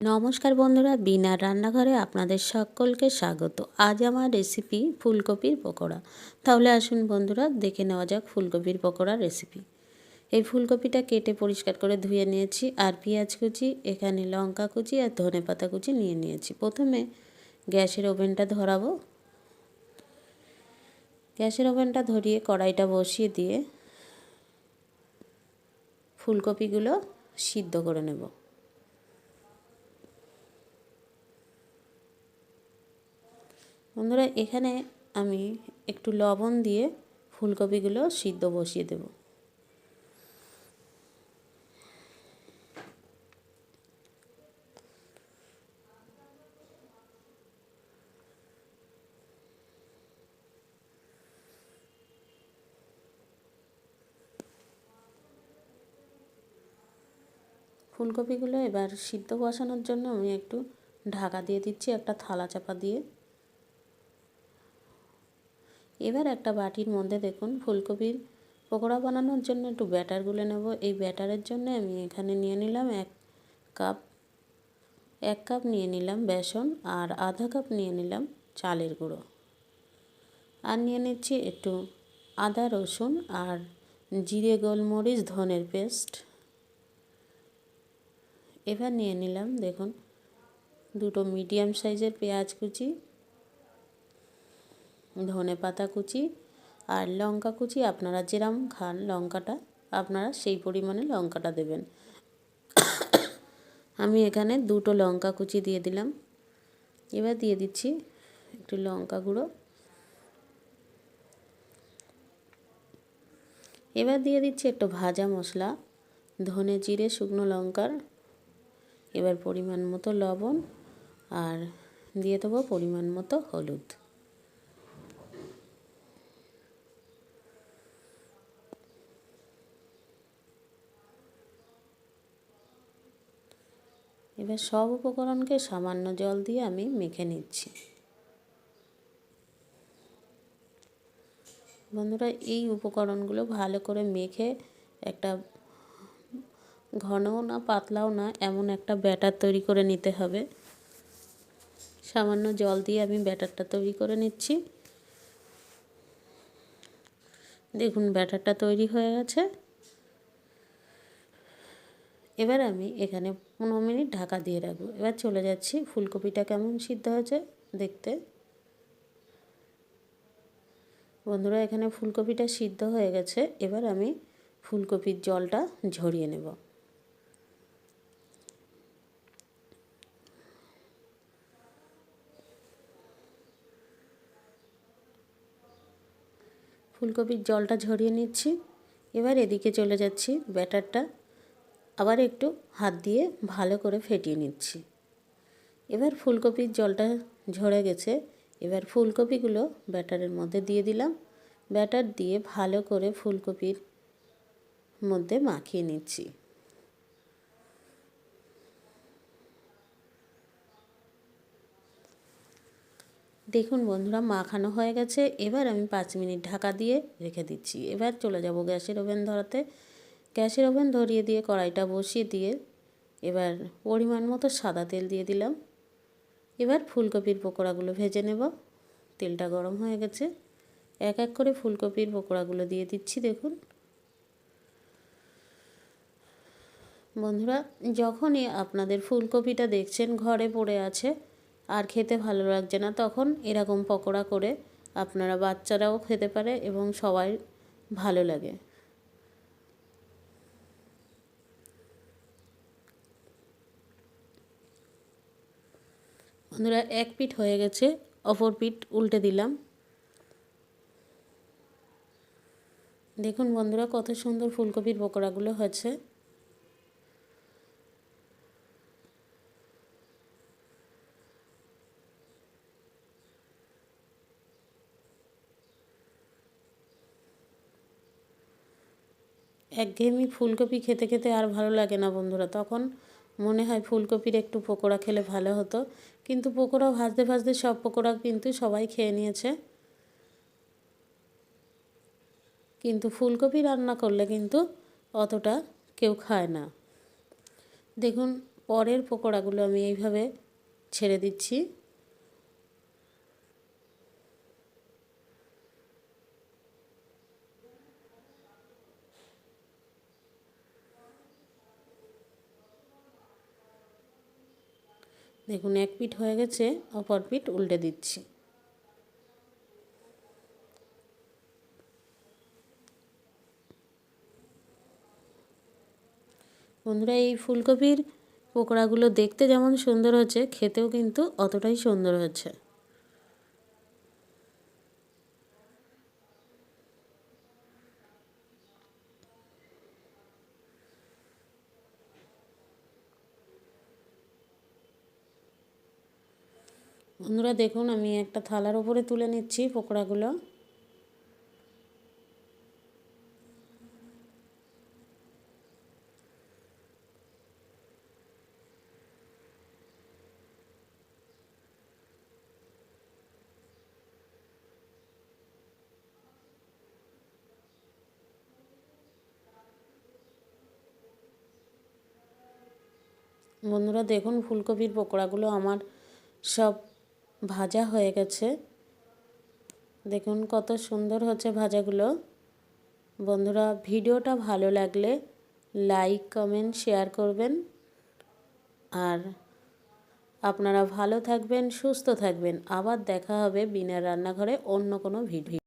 নমস্কার বন্ধুরা, বিনার রান্নাঘরে আপনাদের সকলকে স্বাগত। আজ আমার রেসিপি ফুলকপির পকোড়া। তাহলে আসুন বন্ধুরা, দেখে নেওয়া যাক ফুলকপির পকোড়ার রেসিপি এই ফুলকপিটা কেটে পরিষ্কার করে ধুয়ে নিয়েছি, আর পেঁয়াজ কুচি, এখানে লঙ্কা কুচি আর ধনে পাতা কুচি নিয়ে নিয়েছি। প্রথমে গ্যাসের ওভেনটা ধরাবো। গ্যাসের ওভেনটা ধরিয়ে কড়াইটা বসিয়ে দিয়ে ফুলকপিগুলো সিদ্ধ করে নেব। বন্ধুরা, এখানে আমি একটু লবণ দিয়ে ফুলকপিগুলো সিদ্ধ বসিয়ে দেব। ফুলকপিগুলো এবার সিদ্ধ বসানোর জন্য আমি একটু ঢাকা দিয়ে দিচ্ছি, একটা থালা চাপা দিয়ে। এবার একটা বাটির মধ্যে দেখুন ফুলকপির পকোড়া বানানোর জন্য একটু ব্যাটার গুলে নেব। এই ব্যাটারের জন্য আমি এখানে নিয়ে নিলাম এক কাপ এক কাপ নিয়ে নিলাম বেসন আর আধা কাপ নিয়ে নিলাম চালের গুঁড়ো। আর নিয়ে নিচ্ছি একটু আদা রসুন আর জিরে, গোলমরিচ, ধনের পেস্ট। এবার নিয়ে নিলাম দেখুন দুটো মিডিয়াম সাইজের পেঁয়াজ কুচি। ধনে পাতা কুচি আর লঙ্কা কুচি, আপনারা যেরম খান লঙ্কাটা, আপনারা সেই পরিমাণে লঙ্কাটা দেবেন। আমি এখানে দুটো লঙ্কা কুচি দিয়ে দিলাম। এবার দিয়ে দিচ্ছি একটু লঙ্কা গুঁড়ো। এবার দিয়ে দিচ্ছি একটু ভাজা মশলা, ধনে জিরে, শুকনো লঙ্কার, এবার পরিমাণ মতো লবণ আর দিয়ে দেবো পরিমাণ মতো হলুদ। এবার সব উপকরণকে সামান্য জল দিয়ে আমি মেখে নিচ্ছি। বন্ধুরা, এই উপকরণগুলো ভালো করে মেখে একটা ঘনও না, পাতলাও না, এমন একটা ব্যাটার তৈরি করে নিতে হবে। সামান্য জল দিয়ে আমি ব্যাটারটা তৈরি করে নিচ্ছি। দেখুন, ব্যাটারটা তৈরি হয়ে গেছে। এবার আমি এখানে পনেরো মিনিট ঢাকা দিয়ে রাখব। এবার চলে যাচ্ছি, ফুলকপিটা কেমন সিদ্ধ হয়েছে দেখতে। বন্ধুরা, এখানে ফুলকপিটা সিদ্ধ হয়ে গেছে। এবার আমি ফুলকপির জলটা ঝরিয়ে নেব। ফুলকপির জলটা ঝরিয়ে নিচ্ছি। এবার এদিকে চলে যাচ্ছি ব্যাটারটা। আবার একটু হাত দিয়ে ভালো করে ফেটিয়ে নিচ্ছি। এবার ফুলকপির জলটা ঝরে গেছে। এবার ফুলকপিগুলো ব্যাটারের মধ্যে দিয়ে দিলাম। ব্যাটার দিয়ে ভালো করে ফুলকপির মধ্যে মাখিয়ে নিচ্ছি। দেখুন বন্ধুরা, মাখানো হয়ে গেছে। এবার আমি পাঁচ মিনিট ঢাকা দিয়ে রেখে দিচ্ছি। এবার চলে যাব গ্যাসের ওভেন ধরাতে। গ্যাসের ওভেন ধরিয়ে দিয়ে কড়াইটা বসিয়ে দিয়ে এবার পরিমাণ মতো সাদা তেল দিয়ে দিলাম। এবার ফুলকপির পকোড়াগুলো ভেজে নেব। তেলটা গরম হয়ে গেছে। এক এক করে ফুলকপির পকোড়াগুলো দিয়ে দিচ্ছি, দেখুন। বন্ধুরা, যখনই আপনাদের ফুলকপিটা দেখছেন ঘরে পড়ে আছে আর খেতে ভালো লাগছে না, তখন এরকম পকোড়া করে আপনারা বাচ্চারাও খেতে পারে এবং সবাই ভালো লাগে। বন্ধুরা, এক পিঠ হয়ে গেছে, অপর পিঠ উল্টে দিলাম। দেখুন বন্ধুরা, কত সুন্দর ফুলকপির পকোড়াগুলো হয়েছে। একঘেয়েমি ফুলকপি খেতে খেতে আর ভালো লাগে না বন্ধুরা, তখন মনে হয় ফুলকপির একটু পকোড়া খেলে ভালো হতো। কিন্তু পকোড়া ভাজতে ভাজতে সব পকোড়া কিন্তু সবাই খেয়ে নিয়েছে। কিন্তু ফুলকপি রান্না করলে কিন্তু অতটা কেউ খায় না। দেখুন, পরের পকোড়াগুলো আমি এইভাবে ছেড়ে দিচ্ছি। দেখুন, এক পিঠ হয়ে গেছে, অপর পিঠ উল্টে দিচ্ছি। বন্ধুরা, এই ফুলকপির পোকড়াগুলো দেখতে যেমন সুন্দর হচ্ছে, খেতেও কিন্তু অতটাই সুন্দর হচ্ছে। বন্ধুরা দেখুন, আমি একটা থালার ওপরে তুলে নিচ্ছি পকোড়াগুলো। বন্ধুরা দেখুন, ফুলকপির পকোড়াগুলো আমার সব ভাজা হয়ে গেছে। দেখুন কত সুন্দর হচ্ছে ভাজাগুলো। বন্ধুরা, ভিডিওটা ভালো লাগলে লাইক, কমেন্ট, শেয়ার করবেন। আর আপনারা ভালো থাকবেন, সুস্থ থাকবেন। আবার দেখা হবে বিনা রান্নাঘরে অন্য কোনো ভিডিও